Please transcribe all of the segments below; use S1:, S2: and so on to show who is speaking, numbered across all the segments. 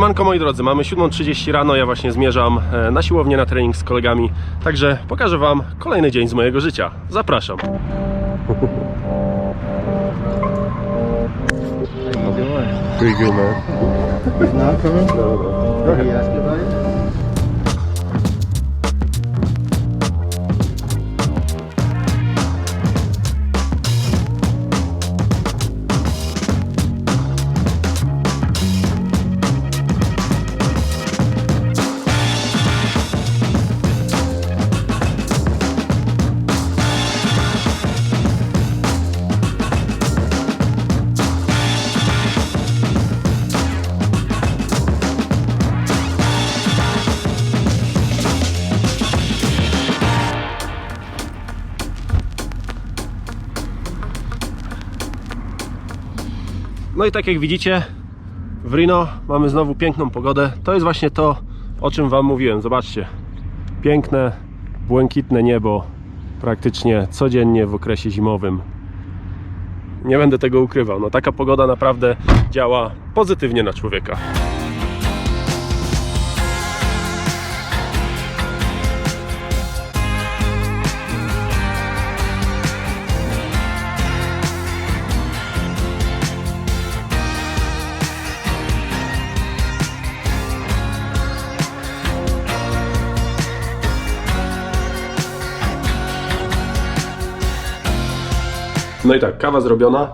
S1: Siemanko moi drodzy, mamy 7.30 rano, ja właśnie zmierzam e, na siłownię na trening z kolegami, także pokażę Wam kolejny dzień z mojego życia. Zapraszam. Pretty good man.
S2: He's not coming?
S1: Go
S2: Did he ask you about it?
S1: No i tak jak widzicie, w Rino mamy znowu piękną pogodę. To jest właśnie to, o czym Wam mówiłem. Zobaczcie, piękne, błękitne niebo praktycznie codziennie w okresie zimowym. Nie będę tego ukrywał. No taka pogoda naprawdę działa pozytywnie na człowieka. No i tak, kawa zrobiona.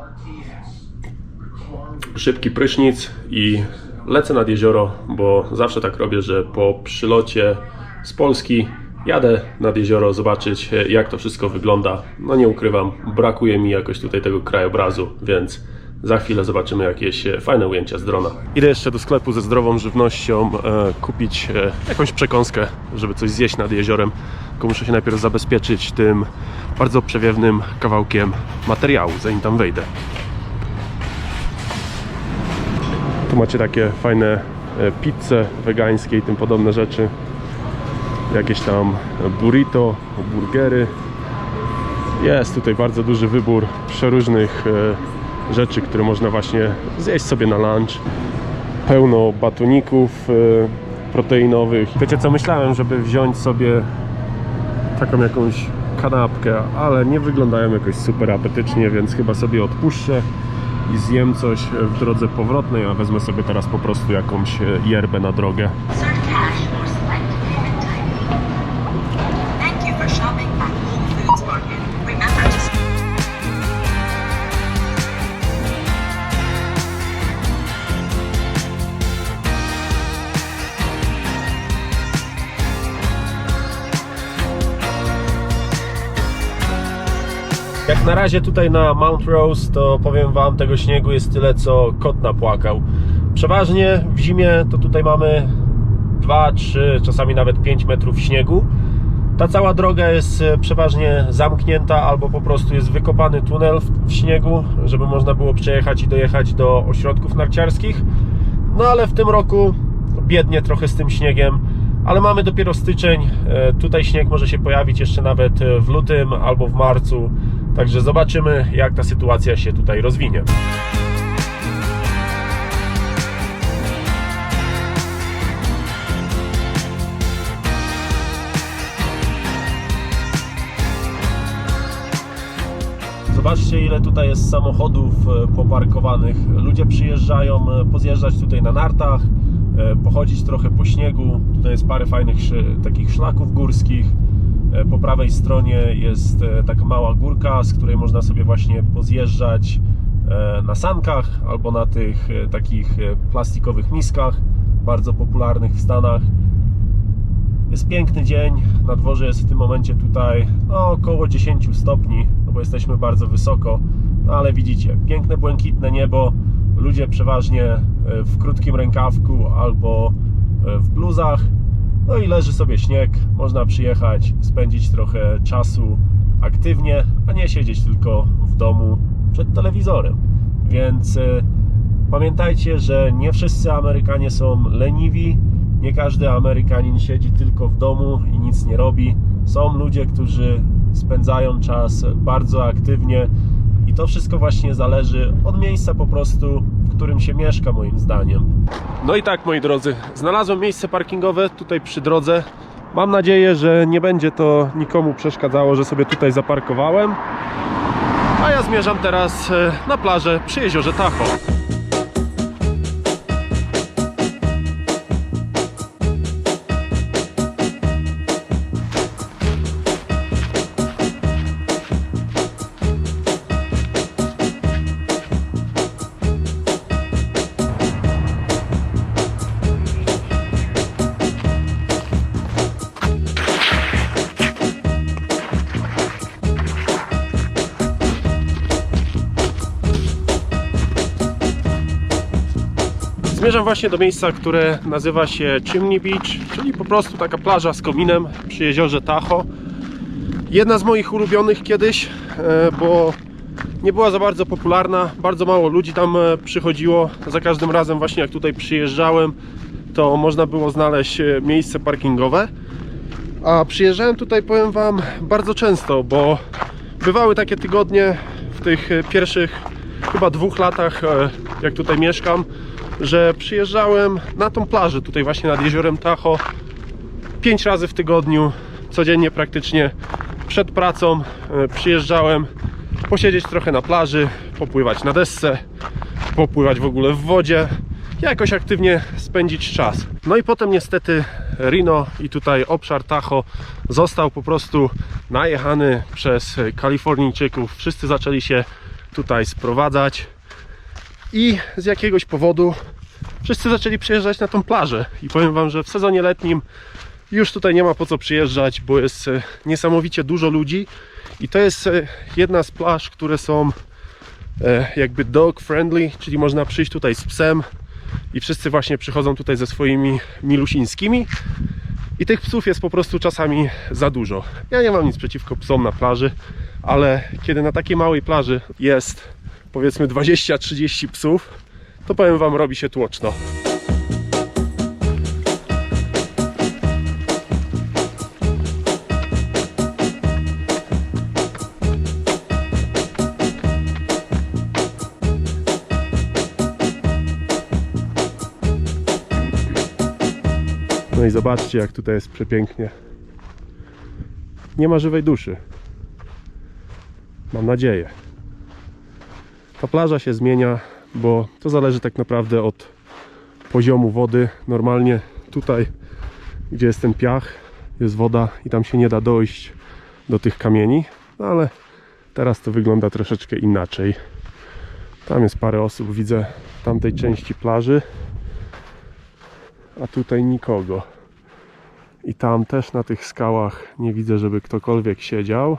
S1: Szybki prysznic i lecę nad jezioro, bo zawsze tak robię, że po przylocie z Polski jadę nad jezioro zobaczyć jak to wszystko wygląda. No nie ukrywam, brakuje mi jakoś tutaj tego krajobrazu, więc za chwilę zobaczymy jakieś e, fajne ujęcia z drona. Idę jeszcze do sklepu ze zdrową żywnością e, kupić e, jakąś przekąskę, żeby coś zjeść nad jeziorem. Tylko muszę się najpierw zabezpieczyć tym bardzo przewiewnym kawałkiem materiału, zanim tam wejdę. Tu macie takie fajne e, pizze wegańskie i tym podobne rzeczy. Jakieś tam burrito, burgery. Jest tutaj bardzo duży wybór przeróżnych e, rzeczy, które można właśnie zjeść sobie na lunch. Pełno batoników e, proteinowych. Wiecie co, myślałem, żeby wziąć sobie taką jakąś kanapkę, ale nie wyglądają jakoś super apetycznie, więc chyba sobie odpuszczę i zjem coś w drodze powrotnej, a wezmę sobie teraz po prostu jakąś e, yerbę na drogę. Jak na razie tutaj na Mount Rose, to powiem Wam, tego śniegu jest tyle, co kot napłakał. Przeważnie w zimie to tutaj mamy 2, 3, czasami nawet 5 metrów śniegu. Ta cała droga jest e, przeważnie zamknięta albo po prostu jest wykopany tunel w, śniegu, żeby można było przejechać i dojechać do ośrodków narciarskich. No ale w tym roku biednie trochę z tym śniegiem, ale mamy dopiero styczeń. E, Tutaj śnieg może się pojawić jeszcze nawet e, w lutym albo w marcu. Także zobaczymy, jak ta sytuacja się tutaj rozwinie. Zobaczcie, ile tutaj jest samochodów e, poparkowanych. Ludzie przyjeżdżają e, pozjeżdżać tutaj na nartach, e, pochodzić trochę po śniegu. Tutaj jest parę fajnych takich szlaków górskich. E, Po prawej stronie jest e, taka mała górka, z której można sobie właśnie pozjeżdżać e, na sankach albo na tych takich plastikowych miskach, bardzo popularnych w Stanach. Jest piękny dzień, na dworze jest w tym momencie tutaj no, około 10 stopni, no bo jesteśmy bardzo wysoko, no ale widzicie, piękne błękitne niebo, ludzie przeważnie w krótkim rękawku albo w bluzach, no i leży sobie śnieg, można przyjechać, spędzić trochę czasu aktywnie, a nie siedzieć tylko w domu przed telewizorem, więc e, Pamiętajcie, że nie wszyscy Amerykanie są leniwi. Nie każdy Amerykanin siedzi tylko w domu i nic nie robi. Są ludzie, którzy spędzają czas bardzo aktywnie to wszystko właśnie zależy od miejsca po prostu, w którym się mieszka moim zdaniem. No i tak moi drodzy, znalazłem miejsce parkingowe tutaj przy drodze. Mam nadzieję, że nie będzie to nikomu przeszkadzało, że sobie tutaj zaparkowałem. A ja zmierzam teraz e, na plażę przy jeziorze Tahoe. Zmierzam właśnie do miejsca, które nazywa się Chimney Beach, czyli po prostu taka plaża z kominem przy jeziorze Tahoe. Jedna z moich ulubionych kiedyś, e, bo nie była za bardzo popularna, bardzo mało ludzi tam e, przychodziło. Za każdym razem właśnie jak tutaj przyjeżdżałem, to można było znaleźć e, miejsce parkingowe. A przyjeżdżałem tutaj, powiem Wam, bardzo często, bo bywały takie tygodnie w tych pierwszych chyba dwóch latach, jak tutaj mieszkam, że przyjeżdżałem na tą plażę tutaj właśnie nad jeziorem Tahoe pięć razy w tygodniu, codziennie praktycznie przed pracą e, przyjeżdżałem posiedzieć trochę na plaży, popływać na desce, popływać w ogóle w wodzie, jakoś aktywnie spędzić czas. No i potem niestety Reno i tutaj obszar Tahoe został po prostu najechany przez Kalifornijczyków. Wszyscy zaczęli się tutaj sprowadzać i z jakiegoś powodu wszyscy zaczęli przyjeżdżać na tą plażę. I powiem Wam, że w sezonie letnim już tutaj nie ma po co przyjeżdżać, bo jest e, niesamowicie dużo ludzi. I to jest e, jedna z plaż, które są e, jakby dog friendly, czyli można przyjść tutaj z psem i wszyscy właśnie przychodzą tutaj ze swoimi milusińskimi. I tych psów jest po prostu czasami za dużo. Ja nie mam nic przeciwko psom na plaży, ale kiedy na takiej małej plaży jest powiedzmy 20-30 psów, to powiem Wam, robi się tłoczno. No i zobaczcie, jak tutaj jest przepięknie. Nie ma żywej duszy. Mam nadzieję. Ta plaża się zmienia, bo to zależy tak naprawdę od poziomu wody. Normalnie tutaj, gdzie jest ten piach, jest woda i tam się nie da dojść do tych kamieni, no ale teraz to wygląda troszeczkę inaczej. Tam jest parę osób, widzę w tamtej części plaży, a tutaj nikogo. I tam też na tych skałach nie widzę, żeby ktokolwiek siedział.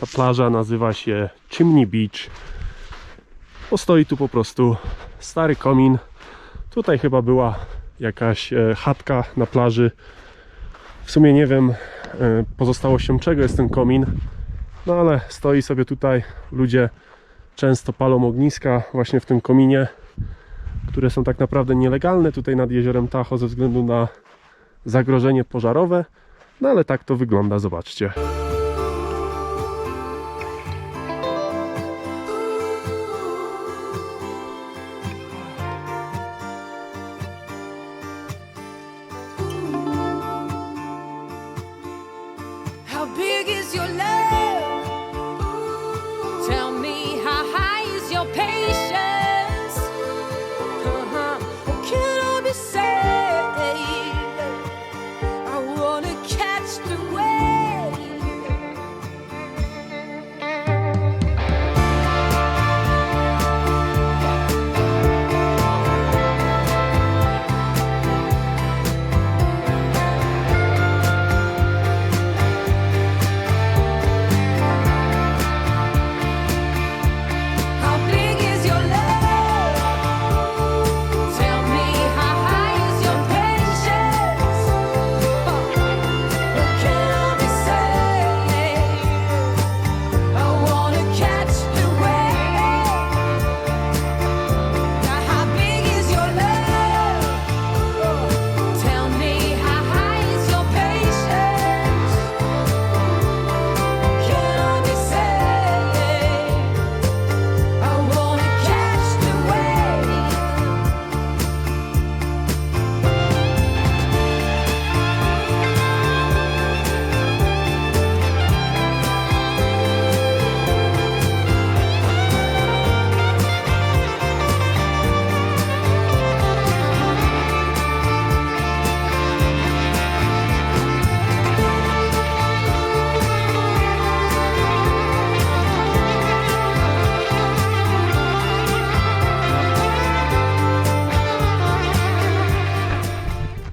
S1: ta plaża nazywa się Chimney Beach. Bo stoi tu po prostu stary komin. Tutaj chyba była jakaś e, chatka na plaży. W sumie nie wiem e, pozostałością czego jest ten komin. No ale stoi sobie tutaj. Ludzie często palą ogniska właśnie w tym kominie, które są tak naprawdę nielegalne tutaj nad jeziorem Tahoe ze względu na zagrożenie pożarowe. No ale tak to wygląda, zobaczcie.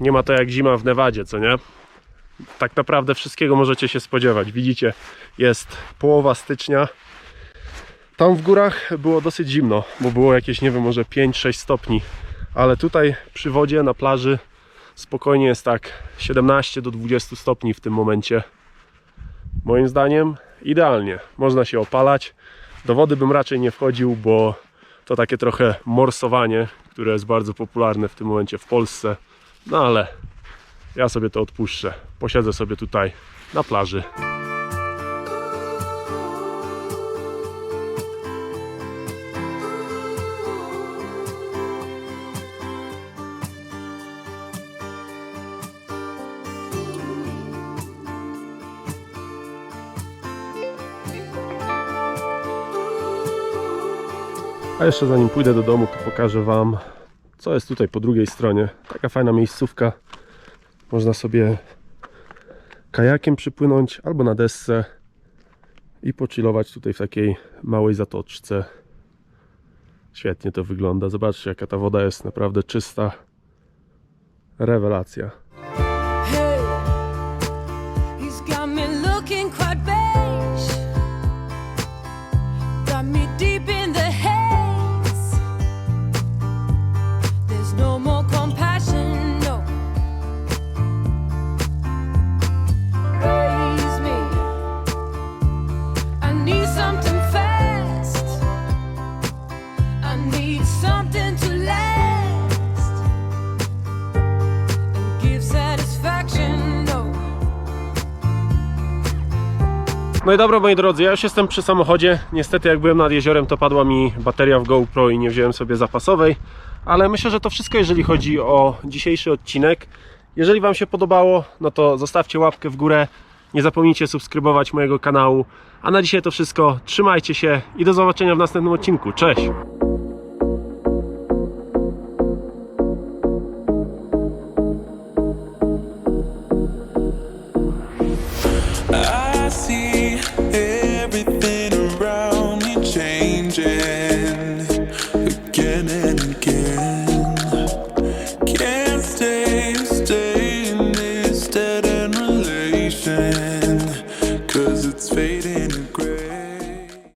S1: Nie ma to jak zima w Nevadzie, co nie? Tak naprawdę wszystkiego możecie się spodziewać. Widzicie, jest połowa stycznia. Tam w górach było dosyć zimno, bo było jakieś, nie wiem, może 5-6 stopni. Ale tutaj przy wodzie, na plaży, spokojnie jest tak 17 do 20 stopni w tym momencie. Moim zdaniem idealnie. Można się opalać. Do wody bym raczej nie wchodził, bo to takie trochę morsowanie, które jest bardzo popularne w tym momencie w Polsce. No ale ja sobie to odpuszczę. Posiedzę sobie tutaj na plaży. A jeszcze zanim pójdę do domu, to pokażę Wam, co jest tutaj po drugiej stronie. Taka fajna miejscówka. Można sobie kajakiem przypłynąć albo na desce i pochillować tutaj w takiej małej zatoczce. Świetnie to wygląda. Zobaczcie, jaka ta woda jest naprawdę czysta. Rewelacja.
S3: No i
S1: dobra moi drodzy, ja już jestem przy samochodzie. Niestety jak byłem nad jeziorem to padła mi bateria w GoPro i nie wziąłem sobie zapasowej. Ale myślę, że to wszystko jeżeli chodzi o dzisiejszy odcinek. Jeżeli Wam się podobało, no to zostawcie łapkę w górę. Nie zapomnijcie subskrybować mojego kanału. A na dzisiaj to wszystko. Trzymajcie się i do zobaczenia w następnym odcinku. Cześć!